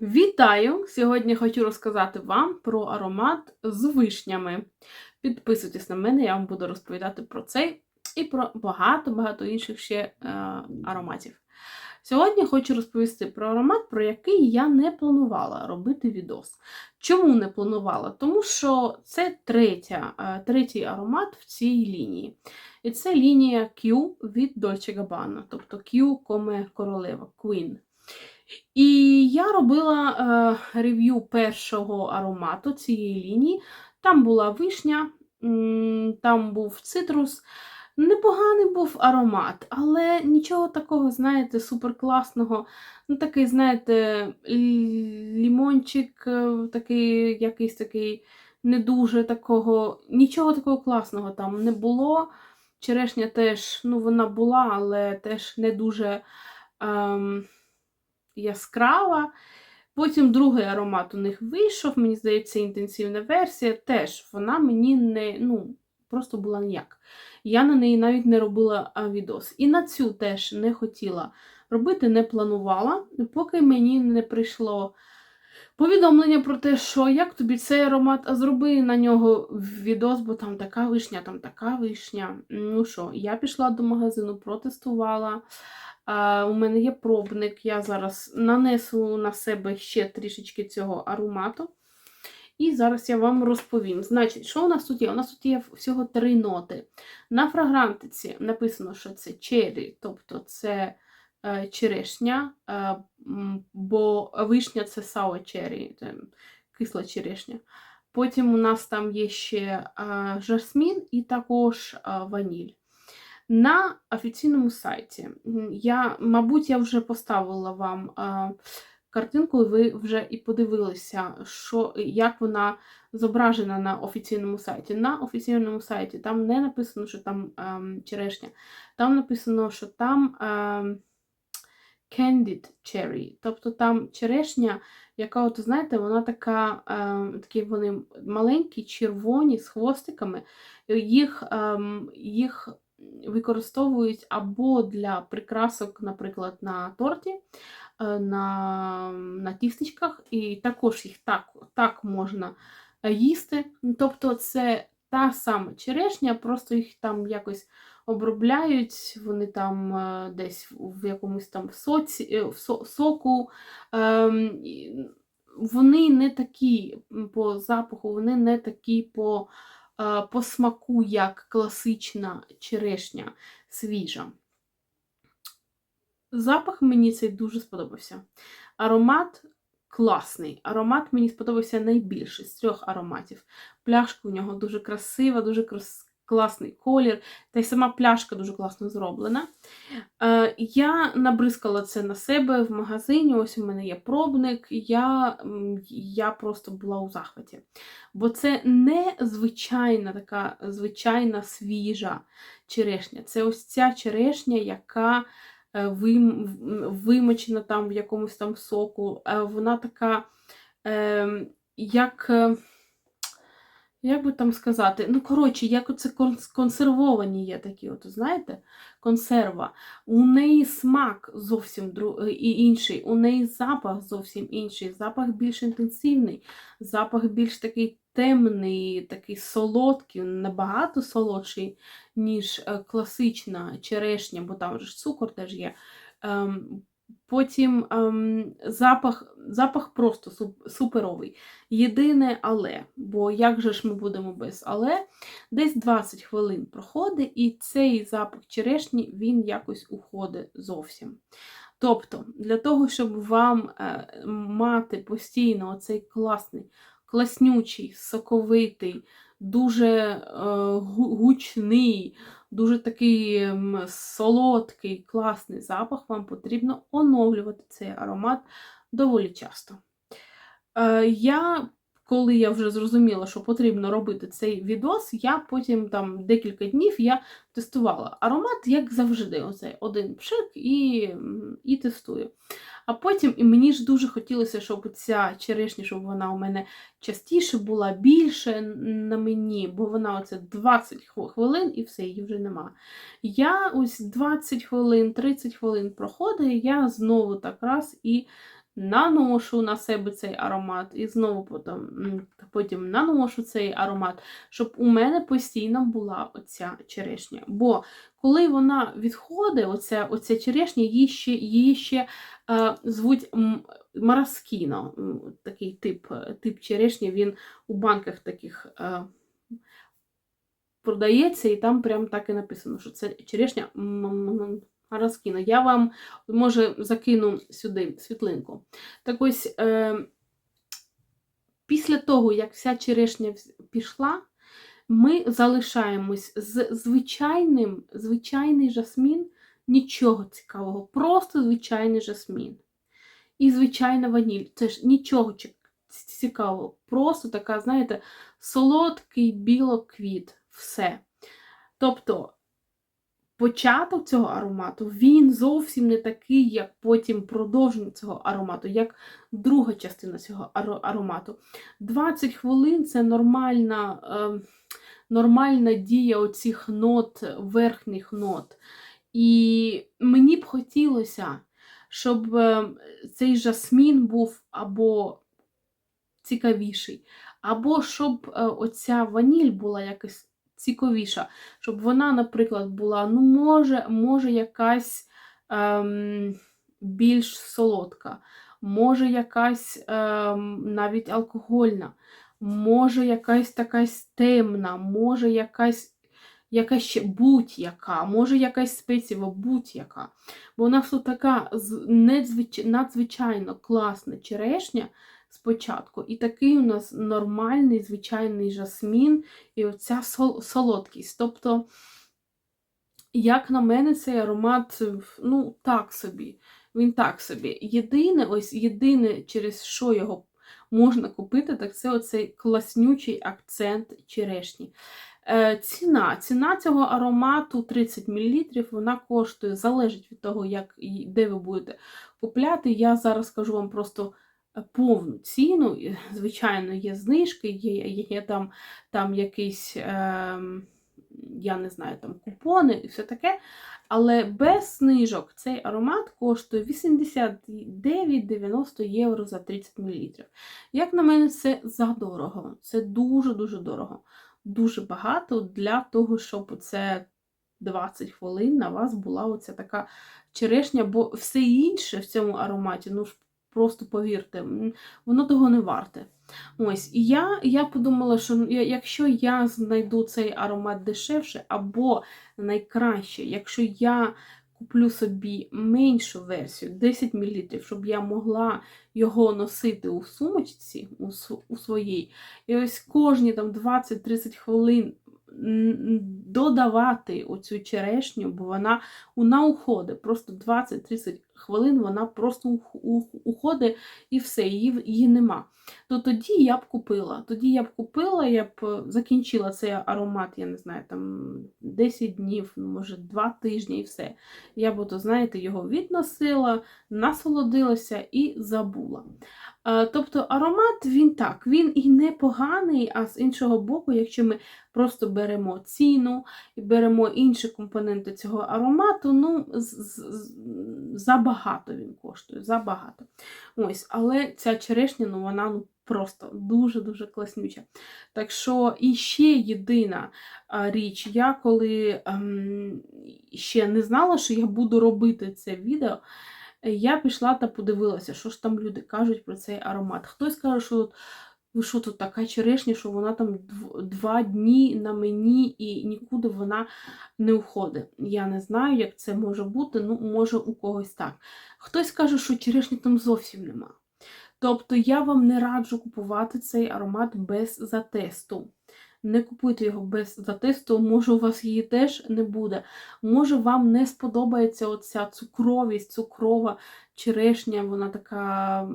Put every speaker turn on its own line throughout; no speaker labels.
Вітаю! Сьогодні хочу розказати вам про аромат з вишнями. Підписуйтесь на мене, я вам буду розповідати про цей і про багато-багато інших ще е, ароматів. Сьогодні хочу розповісти про аромат, про який я не планувала робити відос. Чому не планувала? Тому що це третя, е, третій аромат в цій лінії. І це лінія Q від Dolce Gabbana, тобто Q коме королева Queen. І я робила е, рев'ю першого аромату цієї лінії. Там була вишня, там був цитрус. Непоганий був аромат, але нічого такого, знаєте, суперкласного. Ну, такий, знаєте, лімончик, е, такий, якийсь такий не дуже такого, нічого такого класного там не було. Черешня теж, ну, вона була, але теж не дуже. Ем, яскрава. Потім другий аромат у них вийшов, мені здається, інтенсивна версія. Теж вона мені не ну, просто була ніяк. Я на неї навіть не робила відос. І на цю теж не хотіла робити, не планувала, поки мені не прийшло повідомлення про те, що як тобі цей аромат, а зроби на нього відос, бо там така вишня, там така вишня. Ну що, я пішла до магазину, протестувала. У мене є пробник, я зараз нанесу на себе ще трішечки цього аромату. І зараз я вам розповім. Значить, що у нас тут є? У нас тут є всього три ноти. На фрагрантиці написано, що це черрі, тобто це е, черешня, е, бо вишня це cherry, це кисла черешня. Потім у нас там є ще е, жасмін і також ваніль. На офіційному сайті я, мабуть, я вже поставила вам картинку, і ви вже і подивилися, що, як вона зображена на офіційному сайті. На офіційному сайті там не написано, що там ем, черешня, там написано, що там ем, candied cherry, тобто там черешня, яка, от, знаєте, вона така, ем, такі вони маленькі, червоні з хвостиками. Їх, ем, їх використовують або для прикрасок, наприклад, на торті, е, на, на тістечках, і також їх так, так можна е, їсти. Тобто це та сама черешня, просто їх там якось обробляють, вони там е, десь в якомусь там соці, в со- соку. ем, Вони не такі по запаху, вони не такі по по смаку, як класична черешня свіжа. Запах мені цей дуже сподобався. Аромат класний. Аромат мені сподобався найбільше з трьох ароматів. Пляшка у нього дуже красива, дуже класний колір, та й сама пляшка дуже класно зроблена. Е, я набризкала це на себе в магазині. Ось у мене є пробник. Я, я просто була у захваті. Бо це не звичайна така звичайна свіжа черешня. Це ось ця черешня, яка е, вим, вимочена там в якомусь там соку. Е, Вона така, е, як. Як би там сказати? Ну, коротше, як оце кон- консервовані є такі, от, знаєте, консерва. У неї смак зовсім е, інший, у неї запах зовсім інший, запах більш інтенсивний, запах більш такий темний, такий солодкий, набагато солодший, ніж е, класична черешня, бо там ж цукор теж є. Потім ем, запах, запах просто суперовий. Єдине але, бо як же ж ми будемо без але, десь 20 хвилин проходить, і цей запах черешні він якось уходить зовсім. Тобто, для того, щоб вам е, мати постійно оцей класний, класнючий, соковитий, дуже е, гучний, дуже такий солодкий, класний запах, вам потрібно оновлювати цей аромат доволі часто. Е, я, коли я вже зрозуміла, що потрібно робити цей відос, я потім там декілька днів я тестувала аромат, як завжди, оцей один пшик і, і тестую. А потім і мені ж дуже хотілося, щоб ця черешня, щоб вона у мене частіше була більше на мені, бо вона оце 20 хвилин і все, її вже нема. Я ось 20 хвилин, 30 хвилин проходить, я знову так раз і наношу на себе цей аромат, і знову потім, потім наношу цей аромат, щоб у мене постійно була оця черешня. Бо коли вона відходить, оця, оця черешня, її ще, її ще е, звуть мараскіно. Такий тип, тип черешні, він у банках таких. Е, Продається, і там прям так і написано, що це черешня Мараскіно. Я вам, може, закину сюди світлинку. Так ось, е, після того, як вся черешня пішла, ми залишаємось з звичайним, звичайний жасмін, нічого цікавого, просто звичайний жасмін. І звичайна ваніль. Це ж нічого цікавого. Просто така, знаєте, солодкий білоквіт. Все. Тобто початок цього аромату, він зовсім не такий, як потім продовження цього аромату, як друга частина цього аромату. 20 хвилин це нормальна е, нормальна дія оцих нот, верхніх нот. І мені б хотілося, щоб е, цей жасмін був або цікавіший, або щоб е, оця ваніль була якось цікавіша, щоб вона, наприклад, була, ну, може, може, якась ем, більш солодка, може, якась ем, навіть алкогольна, може, якась така темна, може, якась. Якась ще будь-яка, може якась спеціва будь-яка. Бо у нас тут така надзвичайно класна черешня, спочатку. І такий у нас нормальний, звичайний жасмін, і оця сол солодкість. Тобто, як на мене, цей аромат, ну, так собі. Він так собі. Єдине, ось єдине, через що його можна купити, так це оцей класнючий акцент черешні. Е, ціна Ціна цього аромату 30 мл, вона коштує, залежить від того, як, де ви будете купляти. Я зараз скажу вам просто повну ціну. Звичайно, є знижки, є є, там там якісь, е, я не знаю, там купони і все таке. Але без знижок цей аромат коштує 89-90 євро за 30 мл. Як на мене, це задорого. Це дуже-дуже дорого. Дуже багато для того, щоб це 20 хвилин на вас була оця така черешня, бо все інше в цьому ароматі, ну Просто повірте, воно того не варте. Ось, І я я подумала, що якщо я знайду цей аромат дешевше, або найкраще, якщо я куплю собі меншу версію, 10 мл, щоб я могла його носити у сумочці у, у своїй, і ось кожні 20-30 хвилин додавати оцю черешню, бо вона вона уходить. Просто 20-30 хвилин вона просто уходить і все, її її нема. То тоді я б купила. Тоді я б купила, я б закінчила цей аромат, я не знаю, там 10 днів, ну, може 2 тижні і все. Я б, то, знаєте, його відносила, насолодилася і забула. Тобто аромат він так, він і не поганий, а з іншого боку, якщо ми просто беремо ціну і беремо інші компоненти цього аромату, ну, забагато він коштує. забагато. Ось, Але ця черешня, ну, вона ну, просто дуже-дуже класнюча. Так що, і ще єдина річ, я коли ем, ще не знала, що я буду робити це відео. Я пішла та подивилася, що ж там люди кажуть про цей аромат. Хтось каже, що ви що тут така черешня, що вона там два дні на мені і нікуди вона не уходить. Я не знаю, як це може бути, ну, може, у когось так. Хтось каже, що черешні там зовсім нема. Тобто я вам не раджу купувати цей аромат без затесту. Не купуйте його без затесту, може, у вас її теж не буде. Може, вам не сподобається оця цукровість, цукрова черешня, вона така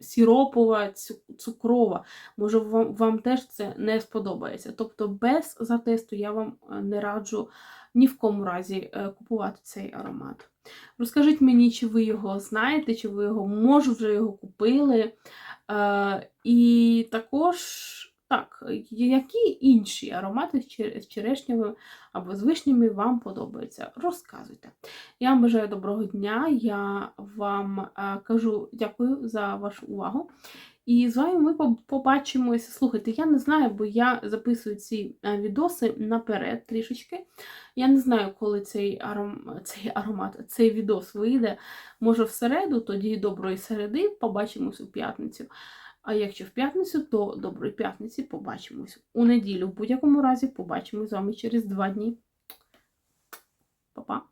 сіропова, цукрова. Може, вам, вам теж це не сподобається. Тобто, без затесту я вам е, не раджу ні в кому разі е, купувати цей аромат. Розкажіть мені, чи ви його знаєте, чи ви його, може, вже його купили. Е, і також. Так, які інші аромати з чер- черешнями або з вишнями вам подобаються? Розказуйте. Я вам бажаю доброго дня. Я вам е, кажу дякую за вашу увагу. І з вами ми побачимося. Слухайте, я не знаю, бо я записую ці е, відоси наперед трішечки. Я не знаю, коли цей, аром... цей аромат, цей відос вийде. Може в середу, тоді доброї середи, побачимось у п'ятницю. А якщо в п'ятницю, то доброї п'ятниці побачимось. У неділю, в будь-якому разі, побачимось з вами через два дні. Па-па!